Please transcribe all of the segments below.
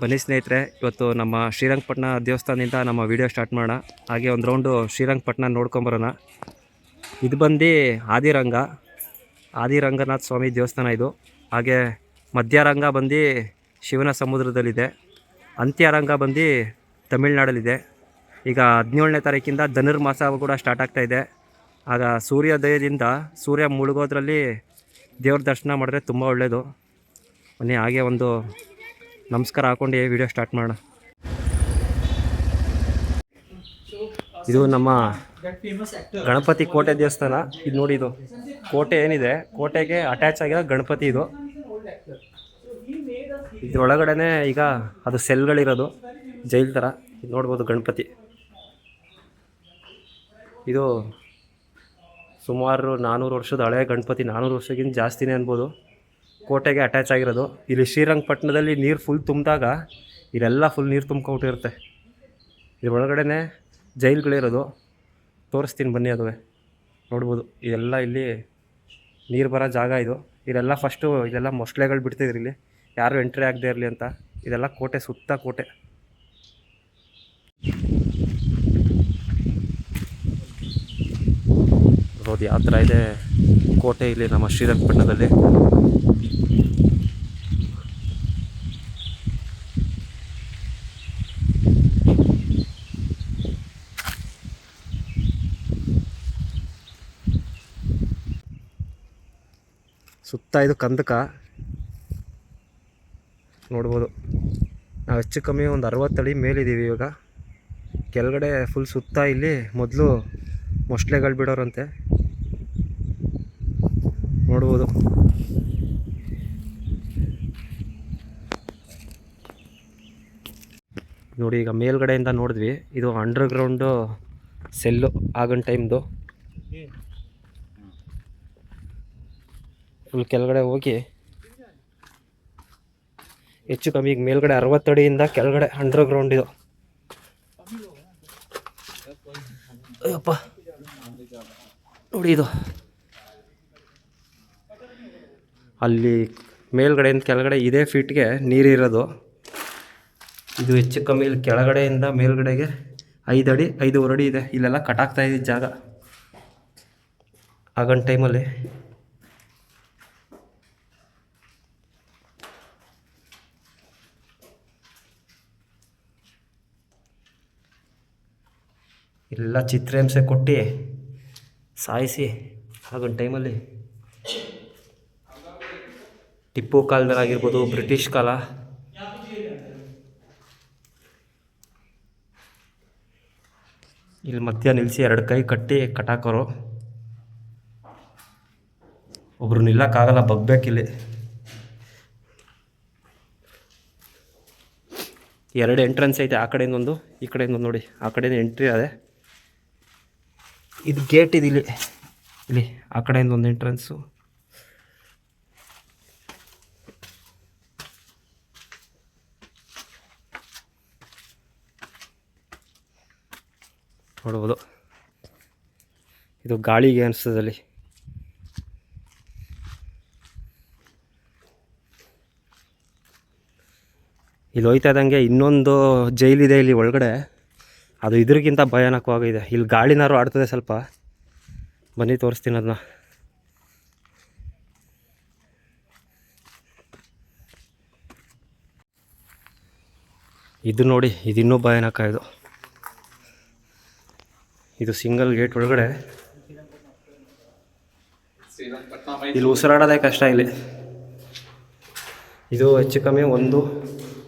ಬನ್ನಿ ಸ್ನೇಹಿತರೆ, ಇವತ್ತು ನಮ್ಮ ಶ್ರೀರಂಗಪಟ್ಟಣ ದೇವಸ್ಥಾನದಿಂದ ನಮ್ಮ ವಿಡಿಯೋ ಸ್ಟಾರ್ಟ್ ಮಾಡೋಣ. ಹಾಗೆ ಒಂದು ರೌಂಡು ಶ್ರೀರಂಗಪಟ್ಟಣ ನೋಡ್ಕೊಂಬರೋಣ ಇದು ಬಂದು ಆದಿರಂಗ. ಆದಿರಂಗನಾಥ ಸ್ವಾಮಿ ದೇವಸ್ಥಾನ ಇದು. ಹಾಗೆ ಮಧ್ಯರಂಗ ಬಂದು ಶಿವನ ಸಮುದ್ರದಲ್ಲಿದೆ. ಅಂತ್ಯರಂಗ ಬಂದು ತಮಿಳ್ನಾಡಲ್ಲಿದೆ. ಈಗ ಹದಿನೇಳನೇ ತಾರೀಕಿಂದ ಧನುರ್ಮಾಸ ಕೂಡ ಸ್ಟಾರ್ಟ್ ಆಗ್ತಾಯಿದೆ ಆಗ ಸೂರ್ಯೋದಯದಿಂದ ಸೂರ್ಯ ಮುಳುಗೋದ್ರಲ್ಲಿ ದೇವ್ರ ದರ್ಶನ ಮಾಡಿದ್ರೆ ತುಂಬ ಒಳ್ಳೆಯದು ಮೊನ್ನೆ ಹಾಗೆ ಒಂದು ನಮಸ್ಕಾರ ಹಾಕೊಂಡು ವಿಡಿಯೋ ಸ್ಟಾರ್ಟ್ ಮಾಡೋಣ. ಇದು ನಮ್ಮ ಗಣಪತಿ ಕೋಟೆ ದೇವಸ್ಥಾನ. ಇದು ನೋಡಿ ಇದು. ಕೋಟೆ ಏನಿದೆ? ಕೋಟೆಗೆ ಅಟ್ಯಾಚ್ ಆಗಿರೋ ಗಣಪತಿ ಇದು. ಇದ್ರೊಳಗಡೆನೆ ಈಗ ಅದು ಸೆಲ್ಗಳಿರೋದು ಜೈಲ್ ಥರ ಇದು ನೋಡ್ಬೋದು ಗಣಪತಿ. ಇದು ಸುಮಾರು ನಾನ್ನೂರು ವರ್ಷದ ಹಳೆಯ ಗಣಪತಿ. ನಾನ್ನೂರು ವರ್ಷಕ್ಕಿಂತ ಜಾಸ್ತಿನೇ ಅನ್ಬೋದು. ಕೋಟೆಗೆ ಅಟ್ಯಾಚ್ ಆಗಿರೋದು. ಇಲ್ಲಿ ಶ್ರೀರಂಗಪಟ್ಟಣದಲ್ಲಿ ನೀರು ಫುಲ್ ತುಂಬಿದಾಗ ಇಲ್ಲೆಲ್ಲ ಫುಲ್ ನೀರು ತುಂಬ್ಕೊಂಡಿರುತ್ತೆ ಒಳಗಡೆ ಜೈಲ್ಗಳಿರೋದು. ತೋರಿಸ್ತೀನಿ ಬನ್ನಿ ಅದುವೆ. ನೋಡ್ಬೋದು, ಇದೆಲ್ಲ ಇಲ್ಲಿ ನೀರು ಬರೋ ಜಾಗ ಇದು. ಇದೆಲ್ಲ ಫಸ್ಟು ಇದೆಲ್ಲ ಮೊಸಳೆಗಳು ಬಿಡ್ತಿದ್ರು ಇಲ್ಲಿ. ಯಾರು ಎಂಟ್ರಿ ಆಗದೆ ಇರಲಿ ಅಂತ. ಇದೆಲ್ಲ ಕೋಟೆ, ಸುತ್ತ ಕೋಟೆ. ಯಾವ ಥರ ಇದೆ ಕೋಟೆ ಇಲ್ಲಿ ನಮ್ಮ ಶ್ರೀರಂಗಪಟ್ಟಣದಲ್ಲಿ. ಸುತ್ತ ಇದು ಕಂದಕ. ನೋಡ್ಬೋದು. ನಾವು ಹೆಚ್ಚು ಕಮ್ಮಿ ಒಂದು ಅರವತ್ತು ಅಡಿ ಮೇಲಿದ್ದೀವಿ ಇವಾಗ. ಕೆಳಗಡೆ ಫುಲ್ ಸುತ್ತ ಇಲ್ಲಿ ಮೊದಲು ಮೊಸಳೆಗಳು ಬಿಡೋರಂತೆ. ನೋಡ್ಬೋದು. ನೋಡಿ ಈಗ ಮೇಲ್ಗಡೆಯಿಂದ ನೋಡಿದ್ವಿ. ಇದು ಅಂಡರ್ಗ್ರೌಂಡು ಸೆಲ್ಲು ಆಗಿನ ಟೈಮ್ದು ಫುಲ್ ಕೆಳಗಡೆ ಹೋಗಿ. ಹೆಚ್ಚು ಕಮ್ಮಿ ಈಗ ಮೇಲ್ಗಡೆ ಅರವತ್ತಡಿಯಿಂದ ಕೆಳಗಡೆ ಅಂಡರ್ ಗ್ರೌಂಡ್ ಇದು. ಅಯ್ಯಪ್ಪ. ನೋಡಿ ಇದು. ಅಲ್ಲಿ ಮೇಲ್ಗಡೆಯಿಂದ ಕೆಳಗಡೆ ಇದೇ ಫೀಟ್ಗೆ ನೀರಿರೋದು ಇದು ಹೆಚ್ಚು ಕಮ್ಮಿ ಇಲ್ಲಿ ಕೆಳಗಡೆಯಿಂದ ಮೇಲ್ಗಡೆಗೆ ಐದು ಅಡಿ, ಐದೂವರೆ ಅಡಿ ಇದೆ. ಇಲ್ಲೆಲ್ಲ ಕಟಾಕ್ತಾ ಇದ್ದಿದ್ದು ಜಾಗ. ಆಗನ್ ಟೈಮಲ್ಲಿ. ಎಲ್ಲ ಚಿತ್ರಹಿಂಸೆ ಕೊಟ್ಟು. ಸಾಯಿಸಿ. ಹಾಗೊಂದು ಟೈಮಲ್ಲಿ ಟಿಪ್ಪು ಕಾಲದಲ್ಲಾಗಿರ್ಬೋದು ಬ್ರಿಟಿಷ್ ಕಾಲ. ಇಲ್ಲಿ ಮಧ್ಯ ನಿಲ್ಲಿಸಿ ಎರಡು ಕೈ ಕಟ್ಟಿ ಕಟಾಕೋರು. ಒಬ್ರು ನಿಲ್ಲಕ್ಕಾಗಲ್ಲ, ಬಗ್ಬೇಕಿಲ್ಲಿ. ಎರಡು ಎಂಟ್ರೆನ್ಸ್ ಐತೆ, ಆ ಕಡೆಯಿಂದ ಒಂದು ಈ ಕಡೆಯಿಂದ ಒಂದು ನೋಡಿ. ಆ ಕಡೆಯಿಂದ ಎಂಟ್ರಿ ಅದೇ ಇದು ಗೇಟ್ ಇದೆ ಇಲ್ಲಿ. ಇಲ್ಲಿ, ಆ ಕಡೆಯಿಂದ ಒಂದು ಎಂಟ್ರೆನ್ಸು ನೋಡ್ಬೋದು. ಇದು ಗಾಳಿಗೆ ಅನಿಸ್ತದಲ್ಲಿ ಇಲ್ಲಿ ಹೋಯ್ತಾ ಇದ್ದಂಗೆ ಇನ್ನೊಂದು ಜೈಲಿದೆ ಇಲ್ಲಿ ಒಳಗಡೆ. ಅದು ಇದ್ರಿಗಿಂತ ಭಯಾನಕವಾಗಿದೆ ಇಲ್ಲಿ ಗಾಳಿನಾರು ಆಡ್ತದೆ ಸ್ವಲ್ಪ. ಬನ್ನಿ, ತೋರಿಸ್ತೀನಿ ಅದನ್ನ ಇದು ನೋಡಿ ಇದು ಇನ್ನೂ ಭಯಾನಕ ಇದು. ಇದು ಸಿಂಗಲ್ ಗೇಟ್ ಒಳಗಡೆ. ಇಲ್ಲಿ ಉಸಿರಾಡೋದೇ ಕಷ್ಟ ಇಲ್ಲಿ. ಇದು ಹೆಚ್ಚು ಕಮ್ಮಿ ಒಂದು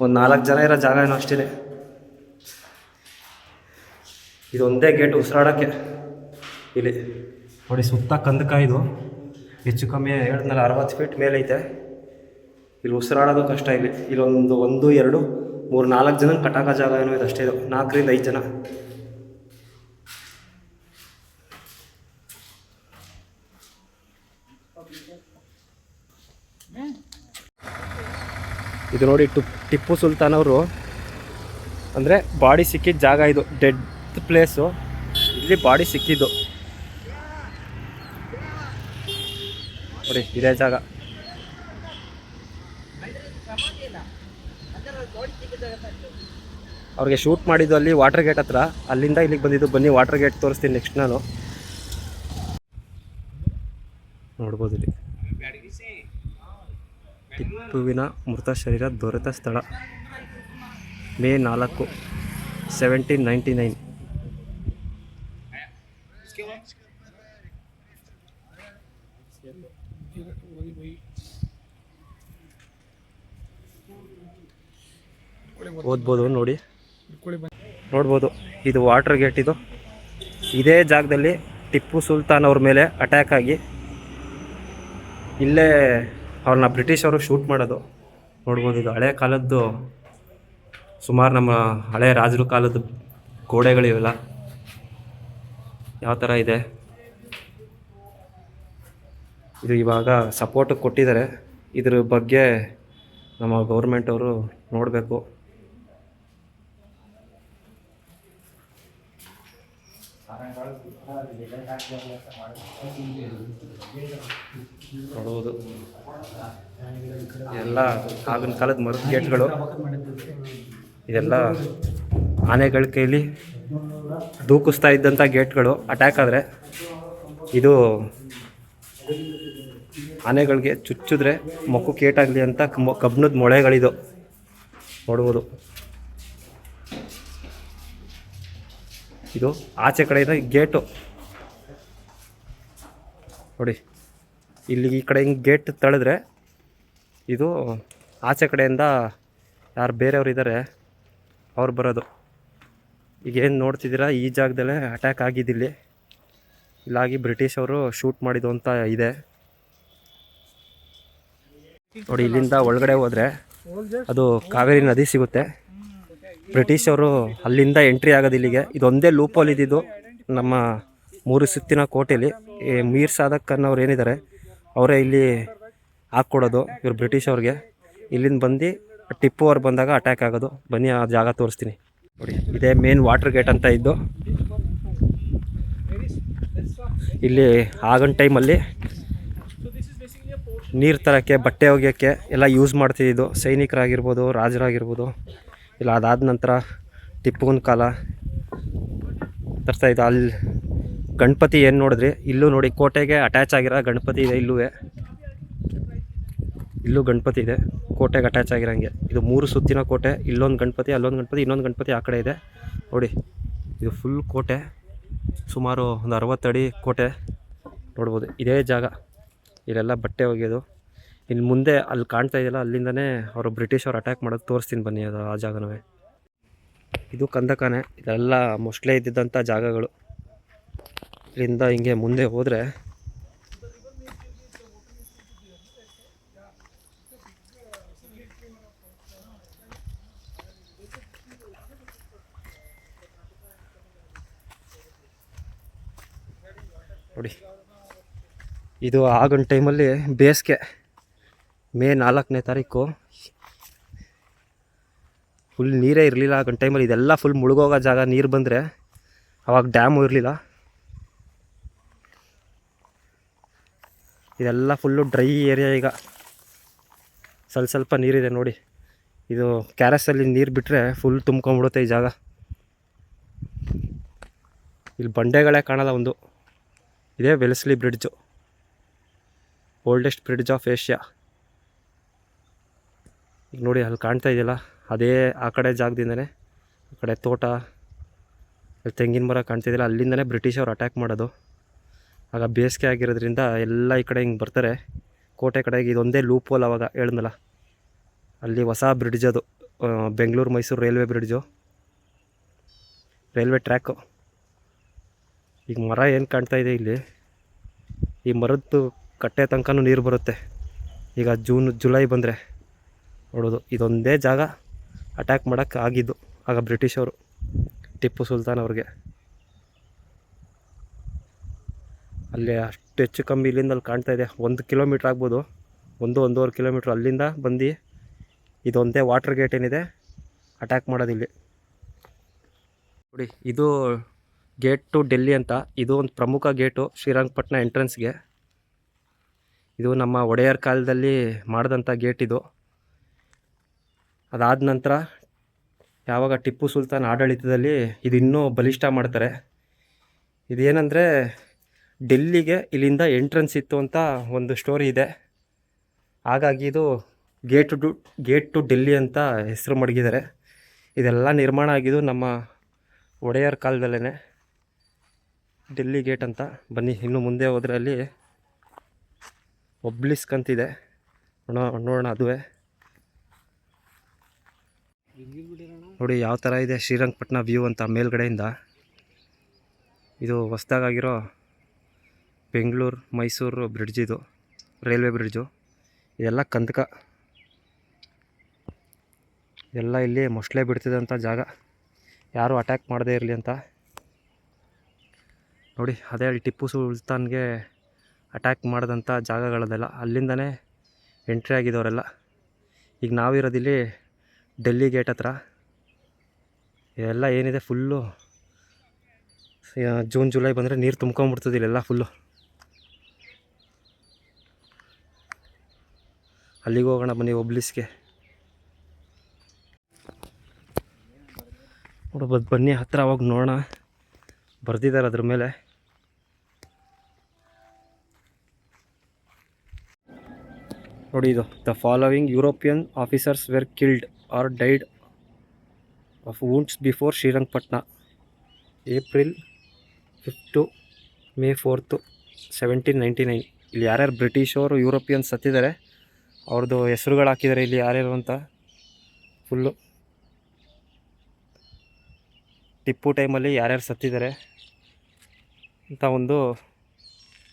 ಒಂದು ನಾಲ್ಕು ಜನ ಇರೋ ಜಾಗ ಏನೋ ಅಷ್ಟೇ ಇದು ಒಂದೇ ಗೇಟ್ ಉಸಿರಾಡೋಕ್ಕೆ ಇಲ್ಲಿ ನೋಡಿ ಸುತ್ತ ಕಂದಕ ಇದು. ಹೆಚ್ಚು ಕಮ್ಮಿ ಹೇಳಿದ್ನಲ್ಲ ಅರವತ್ತು ಫೀಟ್ ಮೇಲೆ ಐತೆ ಇಲ್ಲಿ ಉಸಿರಾಡೋದು ಕಷ್ಟ ಇಲ್ಲಿ. ಇಲ್ಲೊಂದು ಒಂದು, ಎರಡು, ಮೂರು, ನಾಲ್ಕು ಜನ ಕಟಾಕ ಜಾಗ ಏನೋ ಇದು ಅಷ್ಟೇ ಇದು. ನಾಲ್ಕರಿಂದ ಐದು ಜನ. ಇದು ನೋಡಿ ಟುಪ್ ಟಿಪ್ಪು ಸುಲ್ತಾನ್ ಅವರು. ಅಂದರೆ ಬಾಡಿ ಸಿಕ್ಕಿದ ಜಾಗ ಇದು. ಡೆಡ್ ಪ್ಲೇಸು ಇಲ್ಲಿ ಬಾಡಿ ಸಿಕ್ಕಿದ್ದು. ನೋಡಿ, ಇದೇ ಜಾಗ. ಅವ್ರಿಗೆ ಶೂಟ್ ಮಾಡಿದ್ದು ಅಲ್ಲಿ ವಾಟರ್ ಗೇಟ್ ಹತ್ರ. ಅಲ್ಲಿಂದ ಇಲ್ಲಿಗೆ ಬಂದಿದ್ದು. ಬನ್ನಿ ವಾಟರ್ ಗೇಟ್ ತೋರಿಸ್ತೀನಿ ನೆಕ್ಸ್ಟ್ ನಾನು. ನೋಡ್ಬೋದು ಇಲ್ಲಿ. ಟಿಪ್ಪುವಿನ ಮೃತ ಶರೀರ ದೊರೆತ ಸ್ಥಳ. ಮೇ ನಾಲ್ಕು ಸೆವೆಂಟೀನ್ ನೈಂಟಿ ನೈನ್ ಓದ್ಬೋದು, ನೋಡಿ. ನೋಡ್ಬೋದು, ಇದು ವಾಟರ್ ಗೇಟ್ ಇದು. ಇದೇ ಜಾಗದಲ್ಲಿ ಟಿಪ್ಪು ಸುಲ್ತಾನ್ ಅವ್ರ ಮೇಲೆ ಅಟ್ಯಾಕ್ ಆಗಿ ಇಲ್ಲೇ ಅವ್ರನ್ನ ಬ್ರಿಟಿಷರು ಶೂಟ್ ಮಾಡೋದು. ನೋಡ್ಬೋದು, ಇದು ಹಳೆ ಕಾಲದ್ದು ಸುಮಾರು ನಮ್ಮ ಹಳೆ ರಾಜರು ಕಾಲದ ಗೋಡೆಗಳಿವೆಲ್ಲ ಯಾವ ಥರ ಇದೆ? ಇದು ಇವಾಗ ಸಪೋರ್ಟ್ ಕೊಟ್ಟಿದ್ದಾರೆ. ಇದ್ರ ಬಗ್ಗೆ ನಮ್ಮ ಗೌರ್ಮೆಂಟವರು ನೋಡಬೇಕು. ನೋಡುವುದು ಎಲ್ಲ ಆಗಿನ ಕಾಲದ ಮರದ ಗೇಟ್ಗಳು, ಇದೆಲ್ಲ ಆನೆಗಳ ಕೈಲಿ ದೂಕಿಸ್ತಾ ಇದ್ದಂಥ ಗೇಟ್ಗಳು ಅಟ್ಯಾಕ್ ಆದರೆ ಇದು ಆನೆಗಳಿಗೆ ಚುಚ್ಚಿದ್ರೆ ಮೊಕ್ಕು ಕೇಟಾಗಲಿ ಅಂತ ಕಬ್ಬಣದ ಮೊಳೆಗಳಿದು ನೋಡ್ಬೋದು. ಇದು ಆಚೆ ಕಡೆಯಿಂದ ಗೇಟು. ನೋಡಿ, ಇಲ್ಲಿ ಈ ಕಡೆ ಹಿಂಗೆ ಗೇಟ್ ತಳೆದ್ರೆ ಇದು ಆಚೆ ಕಡೆಯಿಂದ ಯಾರು ಬೇರೆಯವ್ರು ಇದ್ದಾರೆ ಅವ್ರು ಬರೋದು. ಈಗ ಏನು ನೋಡ್ತಿದ್ದೀರಾ? ಈ ಜಾಗದಲ್ಲೇ ಅಟ್ಯಾಕ್ ಆಗಿದ್ದಿಲ್ಲಿ ಇಲ್ಲಾಗಿ ಬ್ರಿಟಿಷ್ ಅವರು ಶೂಟ್ ಮಾಡಿದ್ದು ಅಂತ ಇದೆ. ನೋಡಿ, ಇಲ್ಲಿಂದ ಒಳಗಡೆ ಹೋದರೆ ಅದು ಕಾವೇರಿ ನದಿ ಸಿಗುತ್ತೆ. ಬ್ರಿಟಿಷ್ ಅವರು ಅಲ್ಲಿಂದ ಎಂಟ್ರಿ ಆಗೋದು ಇಲ್ಲಿಗೆ. ಇದೊಂದೇ ಲೂಪಲ್ಲಿ ಇದ್ದಿದ್ದು ನಮ್ಮ ಮೂರು ಸುತ್ತಿನ ಕೋಟೆಯಲ್ಲಿ ಈ ಮೀರ್ ಸಾದಕ್ ಅನ್ನೋರು ಏನಿದ್ದಾರೆ, ಅವರೇ ಇಲ್ಲಿ ಹಾಕ್ಕೊಡೋದು ಇವರು ಬ್ರಿಟಿಷ್ ಅವ್ರಿಗೆ. ಇಲ್ಲಿಂದ ಬಂದು ಟಿಪ್ಪು ಅವ್ರು ಬಂದಾಗ ಅಟ್ಯಾಕ್ ಆಗೋದು. ಬನ್ನಿ, ಆ ಜಾಗ ತೋರಿಸ್ತೀನಿ. ನೋಡಿ ಇದೇ ಮೇನ್ ವಾಟರ್ ಗೇಟ್ ಅಂತ ಇದ್ದು. ಇಲ್ಲಿ ಆಗಿನ ಟೈಮಲ್ಲಿ ನೀರು ತರೋಕ್ಕೆ, ಬಟ್ಟೆ ಒಗೆಯೋಕ್ಕೆ ಎಲ್ಲ ಯೂಸ್ ಮಾಡ್ತಿದ್ದು. ಸೈನಿಕರಾಗಿರ್ಬೋದು, ರಾಜರಾಗಿರ್ಬೋದು. ಇಲ್ಲ, ಅದಾದ ನಂತರ ಟಿಪ್ಪುವಿನ ಕಾಲ ತರಿಸ್ತಾ ಅಲ್ಲಿ ಗಣಪತಿ ಏನು ನೋಡಿದ್ರಿ? ಇಲ್ಲೂ ನೋಡಿ, ಕೋಟೆಗೆ ಅಟ್ಯಾಚ್ ಆಗಿರೋ ಗಣಪತಿ ಇದೆ ಇಲ್ಲೂ ಇಲ್ಲೂ ಗಣಪತಿ ಇದೆ, ಕೋಟೆಗೆ ಅಟ್ಯಾಚ್ ಆಗಿರೋಂಗೆ. ಇದು ಮೂರು ಸುತ್ತಿನ ಕೋಟೆ, ಇಲ್ಲೊಂದು ಗಣಪತಿ, ಅಲ್ಲೊಂದು ಗಣಪತಿ, ಇನ್ನೊಂದು ಗಣಪತಿ ಆ ಕಡೆ ಇದೆ. ನೋಡಿ, ಇದು ಫುಲ್ ಕೋಟೆ, ಸುಮಾರು ಒಂದು ಅಡಿ ಕೋಟೆ ನೋಡ್ಬೋದು. ಇದೇ ಜಾಗ, ಇಲ್ಲೆಲ್ಲ ಬಟ್ಟೆ ಒಗೆಯೋದು. ಇನ್ನು ಮುಂದೆ ಅಲ್ಲಿ ಕಾಣ್ತಾ ಇದೆಯಲ್ಲ, ಅಲ್ಲಿಂದನೇ ಅವರು ಬ್ರಿಟಿಷವ್ರು ಅಟ್ಯಾಕ್ ಮಾಡೋದು ತೋರಿಸ್ತೀನಿ ಬನ್ನಿ ಅದು ಆ ಜಾಗನವೇ. ಇದು ಕಂದಕಾನೆ, ಇದೆಲ್ಲ ಮೋಸ್ಟ್ಲಿ ಇದ್ದಿದ್ದಂಥ ಜಾಗಗಳು. ಇಲ್ಲಿಂದ ಹಿಂಗೆ ಮುಂದೆ ಹೋದರೆ ನೋಡಿ. ಇದು ಆಗಿನ ಟೈಮಲ್ಲಿ ಬೇಸಿಗೆ. ಮೇ ನಾಲ್ಕನೇ ತಾರೀಕು. ಫುಲ್ ನೀರೇ ಇರಲಿಲ್ಲ ಆಗಿನ ಟೈಮಲ್ಲಿ ಇದೆಲ್ಲ ಫುಲ್ ಮುಳುಗೋಗೋ ಜಾಗ ನೀರು ಬಂದರೆ ಅವಾಗ ಡ್ಯಾಮು ಇರಲಿಲ್ಲ. ಇದೆಲ್ಲ ಫುಲ್ಲು ಡ್ರೈ ಏರಿಯಾ ಈಗ. ಸ್ವಲ್ಪ ಸ್ವಲ್ಪ ನೀರಿದೆ ನೋಡಿ. ಇದು ಕ್ಯಾರಸಲ್ಲಿ ನೀರು ಬಿಟ್ಟರೆ ಫುಲ್ ತುಂಬ್ಕೊಂಬಿಡುತ್ತೆ ಈ ಜಾಗ. ಇಲ್ಲಿ ಬಂಡೆಗಳೇ ಕಾಣಲ್ಲ ಒಂದು. ಇದೇ Wellesley bridge oldest bridge of Asia ಈಗ ನೋಡಿ ಅಲ್ಲಿ ಕಾಣ್ತಾ ಇದೆಯಲ್ಲ? ಅದೇ ಆ ಕಡೆ ಜಾಗದಿಂದನೇ, ಆ ಕಡೆ ತೋಟ ತೆಂಗಿನ ಮರ ಕಾಣ್ತಿದ್ದಿಲ್ಲ ಅಲ್ಲಿಂದನೇ ಬ್ರಿಟಿಷವ್ರು ಅಟ್ಯಾಕ್ ಮಾಡೋದು. ಆಗ ಬೇಸಿಗೆ ಆಗಿರೋದ್ರಿಂದ ಎಲ್ಲ ಈ ಕಡೆ ಹಿಂಗೆ ಬರ್ತಾರೆ. ಕೋಟೆ ಕಡೆಗೆ ಇದೊಂದೇ ಲೂಪ್ ಹೋಲ್ ಅವಾಗ ಹೇಳಿದ್ನಲ್ಲ? ಅಲ್ಲಿ ಹೊಸ ಬ್ರಿಡ್ಜ್ ಅದು Bengaluru Mysuru railway bridge railway track ಈಗ ಮರ ಏನು ಕಾಣ್ತಾ ಇದೆ ಇಲ್ಲಿ? ಈ ಮರದ್ದು ಕಟ್ಟೆ ತನಕ ನೀರು ಬರುತ್ತೆ. ಈಗ ಜೂನ್, ಜುಲೈ ಬಂದರೆ ನೋಡೋದು. ಇದೊಂದೇ ಜಾಗ ಅಟ್ಯಾಕ್ ಮಾಡೋಕ್ಕೆ ಆಗಿದ್ದು. ಆಗ ಬ್ರಿಟಿಷವರು ಟಿಪ್ಪು ಸುಲ್ತಾನ್ ಅವ್ರಿಗೆ. ಅಲ್ಲಿ ಅಷ್ಟು ಹೆಚ್ಚು ಕಮ್ಮಿ ಇಲ್ಲಿಂದ ಅಲ್ಲಿ ಕಾಣ್ತಾ ಇದೆ. ಒಂದು ಕಿಲೋಮೀಟ್ರ್ ಆಗ್ಬೋದು. ಒಂದು, ಒಂದೂವರೆ ಕಿಲೋಮೀಟ್ರ್ ಅಲ್ಲಿಂದ ಬಂದು ಇದೊಂದೇ ವಾಟರ್ ಗೇಟ್ ಏನಿದೆ ಅಟ್ಯಾಕ್ ಮಾಡೋದಿಲ್ಲಿ ನೋಡಿ, ಇದು ಗೇಟ್ ಟು ಡೆಲ್ಲಿ ಅಂತ. ಇದು ಒಂದು ಪ್ರಮುಖ ಗೇಟು ಶ್ರೀರಂಗಪಟ್ಟಣ ಎಂಟ್ರೆನ್ಸ್ಗೆ ಇದು ನಮ್ಮ ಒಡೆಯರ್ ಕಾಲದಲ್ಲಿ ಮಾಡಿದಂಥ ಗೇಟ್ ಇದು. ಅದಾದ ನಂತರ ಯಾವಾಗ ಟಿಪ್ಪು ಸುಲ್ತಾನ್ ಆಡಳಿತದಲ್ಲಿ ಇದು ಇನ್ನೂ ಬಲಿಷ್ಠ ಮಾಡ್ತಾರೆ. ಇದೇನೆಂದರೆ ಡೆಲ್ಲಿಗೆ ಇಲ್ಲಿಂದ ಎಂಟ್ರೆನ್ಸ್ ಇತ್ತು ಅಂತ ಒಂದು ಸ್ಟೋರಿ ಇದೆ. ಹಾಗಾಗಿ ಇದು gate to gate to Delhi ಅಂತ ಹೆಸರು ಮಡಗಿದ್ದಾರೆ. ಇದೆಲ್ಲ ನಿರ್ಮಾಣ ಆಗಿದ್ದು ನಮ್ಮ ಒಡೆಯರ್ ಕಾಲದಲ್ಲೇ ಡೆಲ್ಲಿ ಗೇಟ್ ಅಂತ ಬನ್ನಿ, ಇನ್ನು ಮುಂದೆ ಹೋದರೆ ಅಲ್ಲಿ ಅಂತಿದೆ. ನೋಡೋಣ ನೋಡೋಣ ಅದುವೇ. ನೋಡಿ ಯಾವ ಥರ ಇದೆ ಶ್ರೀರಂಗಪಟ್ಟಣ ವ್ಯೂ ಅಂತ ಮೇಲ್ಗಡೆಯಿಂದ. ಇದು ಹೊಸ್ದಾಗಿರೋ ಬೆಂಗಳೂರು, ಮೈಸೂರು ಬ್ರಿಡ್ಜ್ ಇದು, ರೈಲ್ವೆ ಬ್ರಿಡ್ಜು. ಇದೆಲ್ಲ ಕಂದಕ. ಎಲ್ಲ ಇಲ್ಲಿ ಮೊಸಳೆ ಬಿಡ್ತಿದ್ದಂಥ ಜಾಗ. ಯಾರು ಅಟ್ಯಾಕ್ ಮಾಡದೇ ಇರಲಿ ಅಂತ. ನೋಡಿ, ಅದೇ ಟಿಪ್ಪು ಸುಲ್ತಾನ್ಗೆ ಅಟ್ಯಾಕ್ ಮಾಡಿದಂಥ ಜಾಗಗಳದೆಲ್ಲ. ಅಲ್ಲಿಂದನೇ ಎಂಟ್ರಿ ಆಗಿದ್ದವರೆಲ್ಲ ಈಗ ನಾವಿರೋದಿಲ್ಲಿ ಡೆಲ್ಲಿ ಗೇಟ್ ಹತ್ರ. ಎಲ್ಲ ಏನಿದೆ ಫುಲ್ಲು. ಜೂನ್, ಜುಲೈ ಬಂದರೆ ನೀರು ತುಂಬ್ಕೊಂಬಿಡ್ತದೆ ಇಲ್ಲೆಲ್ಲ ಫುಲ್ಲು. ಅಲ್ಲಿಗೆ ಹೋಗೋಣ ಬನ್ನಿ ಒಬ್ಲಿಸ್ಗೆ. ನೋಡ್ಬೋದು ಬನ್ನಿ ಹತ್ರ ಅವಾಗ ನೋಡೋಣ. ಬರ್ದಿದ್ದಾರೆ ಅದ್ರ ಮೇಲೆ. ನೋಡಿ ಇದು, the following European officers were killed or died of wounds before Srirangapatna April fifth May fourth seventeen ninety nine ಇಲ್ಲಿ ಯಾರ್ಯಾರು ಬ್ರಿಟಿಷವರು ಯುರೋಪಿಯನ್ಸ್ ಸತ್ತಿದ್ದಾರೆ ಅವ್ರದ್ದು ಹೆಸರುಗಳು ಹಾಕಿದ್ದಾರೆ ಇಲ್ಲಿ ಯಾರ್ಯಾರು ಅಂತ. ಫುಲ್ಲು ಟಿಪ್ಪು ಟೈಮಲ್ಲಿ ಯಾರ್ಯಾರು ಸತ್ತಿದ್ದಾರೆ ಅಂತ ಒಂದು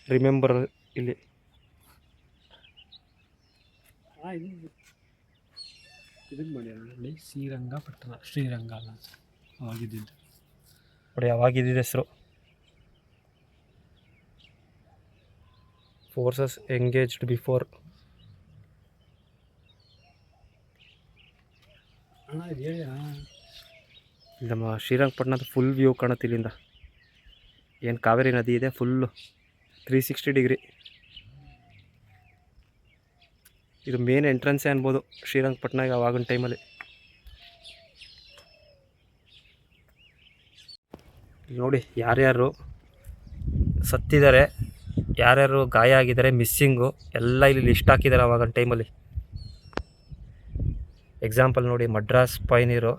ರಿಮೆಂಬರ್ ಇಲ್ಲಿ. ಮಾಡ್ಯಾರ ನೋಡಿ ಶ್ರೀರಂಗಪಟ್ಟಣ ಶ್ರೀರಂಗ ಅಲ್ಲ ಅವಾಗಿದ್ದಿದ್ದು. ನೋಡಿ ಹೆಸರು. ಫೋರ್ಸಸ್ ಎಂಗೇಜ್ಡ್ ಬಿಫೋರ್ ಅಣ್ಣ ಇದು ಹೇಳಿ ನಮ್ಮ ಶ್ರೀರಂಗಪಟ್ಟಣದ ಫುಲ್ ವ್ಯೂ ಕಾಣುತ್ತೆ ಇಲ್ಲಿಂದ. ಏನು ಕಾವೇರಿ ನದಿ ಇದೆ ಫುಲ್ಲು ತ್ರೀ ಸಿಕ್ಸ್ಟಿ ಡಿಗ್ರಿ ಇದು ಮೇನ್ ಎಂಟ್ರೆನ್ಸೇ ಅನ್ಬೋದು. ಶ್ರೀರಂಗಪಟ್ಟಣಗೆ ಆವಾಗಿನ ಟೈಮಲ್ಲಿ ನೋಡಿ, ಯಾರ್ಯಾರು ಸತ್ತಿದ್ದಾರೆ, ಯಾರ್ಯಾರು ಗಾಯ ಆಗಿದ್ದಾರೆ ಮಿಸ್ಸಿಂಗು ಎಲ್ಲ ಇಲ್ಲಿ ಲಿಸ್ಟ್ ಹಾಕಿದ್ದಾರೆ ಅವಾಗಿನ ಟೈಮಲ್ಲಿ ಎಕ್ಸಾಂಪಲ್ ನೋಡಿ, ಮಡ್ರಾಸ್ ಪೈನೀರು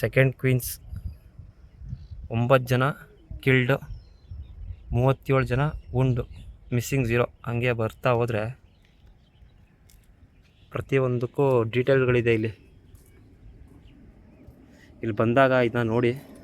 ಸೆಕೆಂಡ್ ಕ್ವೀನ್ಸ್ ಒಂಬತ್ತು ಜನ ಕಿಲ್ಡು ಮೂವತ್ತೇಳು ಜನ ಉಂಡು ಮಿಸ್ಸಿಂಗ್ ಝೀರೋ ಹಂಗೆ ಬರ್ತಾ ಹೋದರೆ ಪ್ರತಿಯೊಂದಕ್ಕೂ ಡೀಟೇಲ್ಗಳಿದೆ ಇಲ್ಲಿ. ಇಲ್ಲಿ ಬಂದಾಗ ಇದನ್ನ ನೋಡಿ.